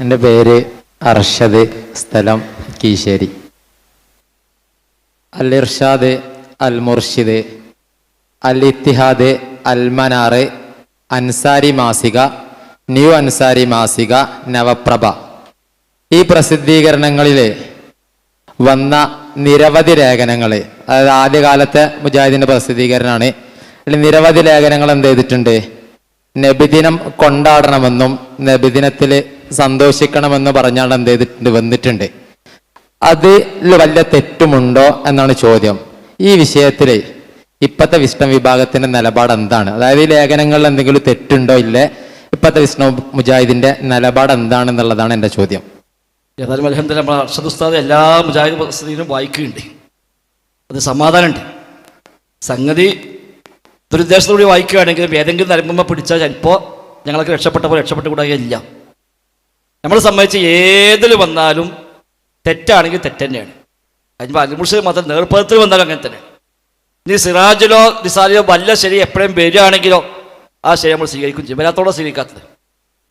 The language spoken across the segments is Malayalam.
എന്റെ പേര് അർഷദ് സ്ഥലം കീശേരി. അൽ ഇർഷാദ് അൽ മുർഷിദ് അൽ ഇത്തിഹാദ് അൽ മനാറ് അൻസാരി മാസിക ന്യൂ അൻസാരി മാസിക നവപ്രഭ. ഈ പ്രസിദ്ധീകരണങ്ങളിൽ വന്ന നിരവധി ലേഖനങ്ങൾ അതായത് ആദ്യകാലത്തെ മുജാഹിദിന്റെ പ്രസിദ്ധീകരണമാണ്. അതിൽ നിരവധി ലേഖനങ്ങൾ എന്ത് ചെയ്തിട്ടുണ്ട് നബിദിനം കൊണ്ടാടണമെന്നും നബിദിനത്തിൽ സന്തോഷിക്കണമെന്ന് പറഞ്ഞാണ് എന്ത് ചെയ്തിട്ടുണ്ട്? വന്നിട്ടുണ്ട്. അതിൽ വല്ല തെറ്റുമുണ്ടോ എന്നാണ് ചോദ്യം. ഈ വിഷയത്തിൽ ഇപ്പോഴത്തെ വിഷ്ണു വിഭാഗത്തിന്റെ നിലപാട് എന്താണ്? അതായത് ഈ ലേഖനങ്ങളിൽ എന്തെങ്കിലും തെറ്റുണ്ടോ ഇല്ലേ? ഇപ്പോഴത്തെ വിഷ്ണു മുജാഹിദിന്റെ നിലപാട് എന്താണെന്നുള്ളതാണ് എന്റെ ചോദ്യം. ഏതായാലും നമ്മൾ അർഷദ് എല്ലാ മുജാഹിദ് പ്രസിദ്ധീനും വായിക്കുന്നുണ്ട് അത് സമാധാനമുണ്ട്. സംഗതി ദുരുദ്ദേശത്തോടെ വായിക്കുകയാണെങ്കിൽ ഏതെങ്കിലും നരമ്പമ്മ പിടിച്ചാൽ ചിലപ്പോൾ ഞങ്ങളൊക്കെ രക്ഷപ്പെട്ട പോലെ രക്ഷപ്പെട്ട് നമ്മൾ സംബന്ധിച്ച് ഏതിൽ വന്നാലും തെറ്റാണെങ്കിൽ തെറ്റ് തന്നെയാണ് അലിമുഷ് മാത്രം നേർപ്പദത്തിൽ വന്നാലും അങ്ങനെ തന്നെ. ഇനി സിറാജിലോ നിസാലിലോ വല്ല ശരി എപ്പോഴും വരികയാണെങ്കിലോ ആ ശരി നമ്മൾ സ്വീകരിക്കും ചെയ്യും. വരാത്തോടെ സ്വീകരിക്കാത്തത്.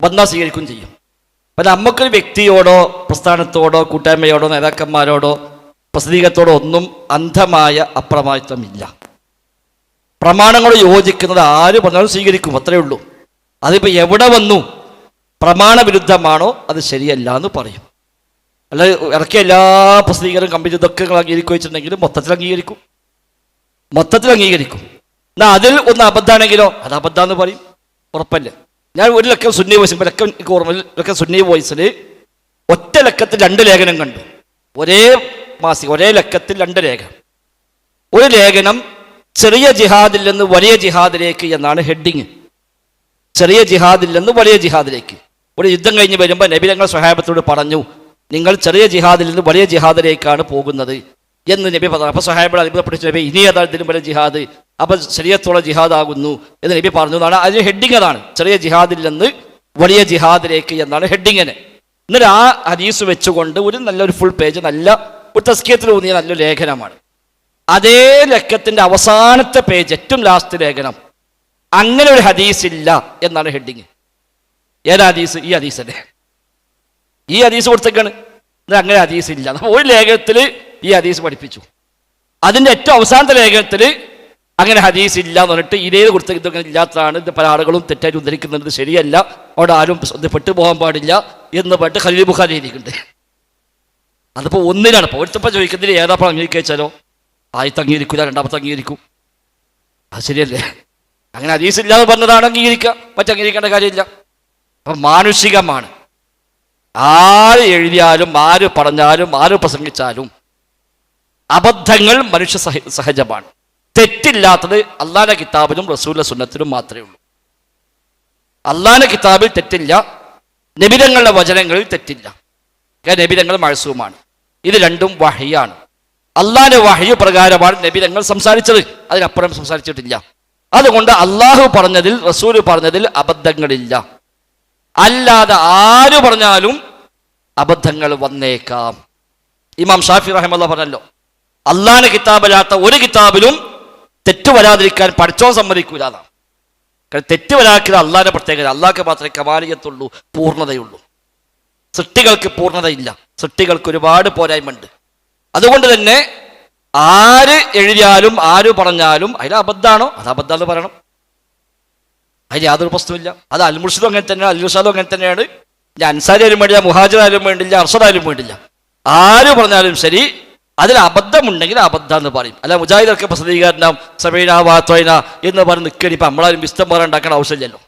വന്നാൽ സ്വീകരിക്കും ചെയ്യും. അപ്പം നമുക്കൊരു വ്യക്തിയോടോ പ്രസ്ഥാനത്തോടോ കൂട്ടായ്മയോടോ നേതാക്കന്മാരോടോ പ്രസിദ്ധീകത്തോടോ ഒന്നും അന്ധമായ അപ്രമാദിത്വമില്ല പ്രമാണങ്ങൾ യോജിക്കുന്നത് ആര് പറഞ്ഞാലും സ്വീകരിക്കും. അത്രയേ ഉള്ളൂ. അതിപ്പോൾ എവിടെ വന്നു? പ്രമാണവിരുദ്ധമാണോ? അത് ശരിയല്ല എന്ന് പറയും. അല്ല ഇറക്കിയ എല്ലാ പ്രസിദ്ധീകരണം കമ്പനി ഇതൊക്കെ നിങ്ങൾ അംഗീകരിക്കുക വെച്ചിട്ടുണ്ടെങ്കിൽ മൊത്തത്തിൽ അംഗീകരിക്കും. മൊത്തത്തിൽ അംഗീകരിക്കും. എന്നാൽ അതിൽ ഒന്ന് അബദ്ധമാണെങ്കിലോ? അത് അബദ്ധമെന്ന് പറയും. ഉറപ്പല്ലേ? ഞാൻ ഒരു ലക്കം സുന്നി വോയിസ് ലക്കം എനിക്ക് ഓർമ്മ ലക്കം സുന്നി വോയിസിൽ ഒറ്റ ലക്കത്തിൽ രണ്ട് ലേഖനം കണ്ടു. ഒരേ മാസിക ഒരേ ലക്കത്തിൽ രണ്ട് ലേഖനം. ഒരു ലേഖനം ചെറിയ ജിഹാദിൽ നിന്ന് വലിയ ജിഹാദിലേക്ക് എന്നാണ് ഹെഡിങ്. ചെറിയ ജിഹാദിൽ നിന്ന് വലിയ ജിഹാദിലേക്ക്. ഒരു യുദ്ധം കഴിഞ്ഞ് വരുമ്പോൾ നബിരങ്ങൾ സ്വഹാബത്തോട് പറഞ്ഞു നിങ്ങൾ ചെറിയ ജിഹാദിൽ നിന്ന് വലിയ ജിഹാദിലേക്കാണ് പോകുന്നത്. എന്ന് നബി പറഞ്ഞു. അപ്പോൾ സ്വഹാബിയുടെ അത്ഭുതപ്പെട്ടിട്ട് നബി ഇനി അതാ വലിയ ജിഹാദ്? അപ്പോൾ ശരീരത്തോളം ജിഹാദ് ആകുന്നു എന്ന് നബി പറഞ്ഞു. എന്നാണ് അതിന് ഹെഡിങ് അതാണ്. ചെറിയ ജിഹാദിൽ നിന്ന് വലിയ ജിഹാദിലേക്ക് എന്നാണ് ഹെഡിങ്ങിന് എന്നിട്ട് ആ ഹദീസ് വെച്ചുകൊണ്ട് ഒരു നല്ലൊരു ഫുൾ പേജ് നല്ല ഒരു തസ്കീയത്തിൽ തോന്നിയ നല്ലൊരു ലേഖനമാണ്. അതേ ലക്കത്തിന്റെ അവസാനത്തെ പേജ് ഏറ്റവും ലാസ്റ്റ് ലേഖനം. അങ്ങനെ ഒരു ഹദീസ് ഇല്ല എന്നാണ് ഹെഡിങ്. ഏതാ ഹദീസ്? ഈ ഹദീസ് അല്ലേ ഈ ഹദീസ് കൊടുത്തേക്കാണ്. അങ്ങനെ ഹദീസ് ഇല്ല ഒരു ലേഖനത്തിൽ ഈ ഹദീസ് പഠിപ്പിച്ചു. അതിന്റെ ഏറ്റവും അവസാനത്തെ ലേഖനത്തിൽ അങ്ങനെ ഹദീസ് ഇല്ല എന്ന് പറഞ്ഞിട്ട് ഇതേ കൊടുത്തേക്ക് ഇതൊക്കെ ഇല്ലാത്തതാണ്. ഇത് പല ആളുകളും തെറ്റായി ഉദ്ധരിക്കുന്നുണ്ട്. ശരിയല്ല. അവിടെ ആരും ശ്രദ്ധപ്പെട്ടു പെട്ടുപോകാൻ പാടില്ല എന്ന് പറഞ്ഞിട്ട് ഖലീൽ ബുഖാരി എഴുതിയിട്ടുണ്ട്. അതിപ്പോൾ ഒന്നിനാണ്. ഇപ്പോൾ ഒരുത്തപ്പം ചോദിക്കുന്നതിൽ ഏതാപ്പം അംഗീകരിച്ചാലോ? ആദ്യത്തെ അംഗീകരിക്കില്ല രണ്ടാമത്തെ അംഗീകരിക്കും. അത് ശരിയല്ലേ? അങ്ങനെ ഹദീസ് ഇല്ലാതെ പറഞ്ഞതാണ് അംഗീകരിക്കുക. മറ്റംഗീകരിക്കേണ്ട കാര്യമില്ല. അപ്പം മാനുഷികമാണ്. ആര് എഴുതിയാലും ആര് പറഞ്ഞാലും ആര് പ്രസംഗിച്ചാലും അബദ്ധങ്ങൾ മനുഷ്യ സഹ സഹജമാണ്. തെറ്റില്ലാത്തത് അള്ളാന്റെ കിതാബിലും റസൂല സുന്നത്തിലും മാത്രമേ ഉള്ളൂ. അള്ളാന്റെ കിതാബിൽ തെറ്റില്ല. നബിതങ്ങളുടെ വചനങ്ങളിൽ തെറ്റില്ല. നബിതങ്ങൾ മഴസുമാണ് ഇത് രണ്ടും വഹയാണ്. അള്ളാന്റെ വഹയു പ്രകാരമാണ് നബിതങ്ങൾ സംസാരിച്ചത്. അതിനപ്പുറം സംസാരിച്ചിട്ടില്ല. അതുകൊണ്ട് അള്ളാഹു പറഞ്ഞതിൽ റസൂൽ പറഞ്ഞതിൽ അബദ്ധങ്ങളില്ല. അല്ലാതെ ആര് പറഞ്ഞാലും അബദ്ധങ്ങൾ വന്നേക്കാം. ഇമാം ഷാഫി റഹമല്ല പറഞ്ഞല്ലോ അള്ളാഹിന് കിതാബില്ലാത്ത ഒരു കിതാബിലും തെറ്റ് വരാതിരിക്കാൻ പഠിച്ചോ സമ്മതിക്കൂല കാരണം തെറ്റ് വരാക്കിയത് അള്ളാന്റെ പ്രത്യേകത അള്ളാഹ്ക്ക് മാത്രമേ കമാലിയത്തുള്ളൂ പൂർണതയുള്ളൂ. സൃഷ്ടികൾക്ക് പൂർണതയില്ല. സൃഷ്ടികൾക്ക് ഒരുപാട് പോരായ്മ ഉണ്ട് അതുകൊണ്ട് തന്നെ ആര് എഴുതിയാലും ആര് പറഞ്ഞാലും അതിൽ അബദ്ധാണോ? അത് അബദ്ധമെന്ന് പറയണം. അതിൽ യാതൊരു പ്രശ്നമില്ല അത് അൽമുർഷിദും അങ്ങനെ തന്നെയാണ് അൽമുഷാദും അങ്ങനെ തന്നെയാണ്. ഞാൻ അൻസാരിയാലും വേണ്ടില്ല മുഹാജിറായാലും വേണ്ടില്ല അർഷദായാലും വേണ്ടില്ല. ആര് പറഞ്ഞാലും ശരി അതിൽ അബദ്ധമുണ്ടെങ്കിൽ അബദ്ധം എന്ന് പറയും. അല്ല മുജാഹിദർക്ക് പ്രസിദ്ധീകരണം സമീന വാത്വൈന എന്ന് പറഞ്ഞ് നിൽക്കണി ഇപ്പം നമ്മളാരും വിസ്തം പോലെ ഉണ്ടാക്കേണ്ട ആവശ്യമില്ലല്ലോ.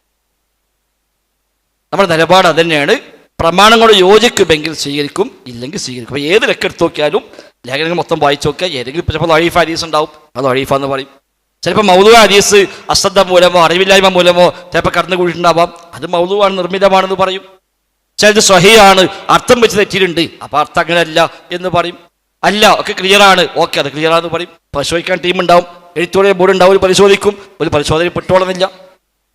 നമ്മുടെ നിലപാട് അത് തന്നെയാണ്. പ്രമാണങ്ങളോട് യോജിക്കുമെങ്കിൽ സ്വീകരിക്കും ഇല്ലെങ്കിൽ സ്വീകരിക്കും. അപ്പോൾ ഏത് ലക്കെടുത്ത് നോക്കിയാലും ലേഖനങ്ങൾ മൊത്തം വായിച്ചു നോക്കുക ഏതെങ്കിലും ചിലപ്പോൾ അഴീഫ ഹദീസ് ഉണ്ടാവും. അത് അഴീഫ എന്ന് പറയും. ചിലപ്പോൾ മൗതു ഹദീസ് അശ്രദ്ധ മൂലമോ അറിവില്ലായ്മ മൂലമോ ചിലപ്പോൾ കടന്നു കൂടിയിട്ടുണ്ടാവാം അത് മൗതുവാണ് നിർമ്മിതമാണെന്ന് പറയും. ചിലത് സ്വഹിയാണ് അർത്ഥം വെച്ച് തെറ്റിയിട്ടുണ്ട്. അപ്പോൾ അർത്ഥം അങ്ങനെയല്ല എന്ന് പറയും. അല്ല ഒക്കെ ക്ലിയറാണ് ഓക്കെ അത് ക്ലിയർ ആണെന്ന് പറയും. പരിശോധിക്കാൻ ടീം ഉണ്ടാവും. എഴുത്തോടെ ബോർഡ് ഉണ്ടാവും ഒരു പരിശോധിക്കും. ഒരു പരിശോധന പെട്ടോളന്നില്ല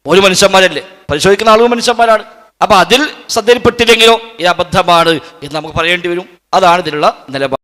ഒരു മനുഷ്യന്മാരല്ലേ? പരിശോധിക്കുന്ന ആളും മനുഷ്യന്മാരാണ്. അപ്പൊ അതിൽ ശ്രദ്ധയിൽപ്പെട്ടില്ലെങ്കിലോ ഇത് അബദ്ധമാണ് എന്ന് നമുക്ക് പറയേണ്ടി വരും. അതാണ് ഇതിലുള്ള നിലപാട്.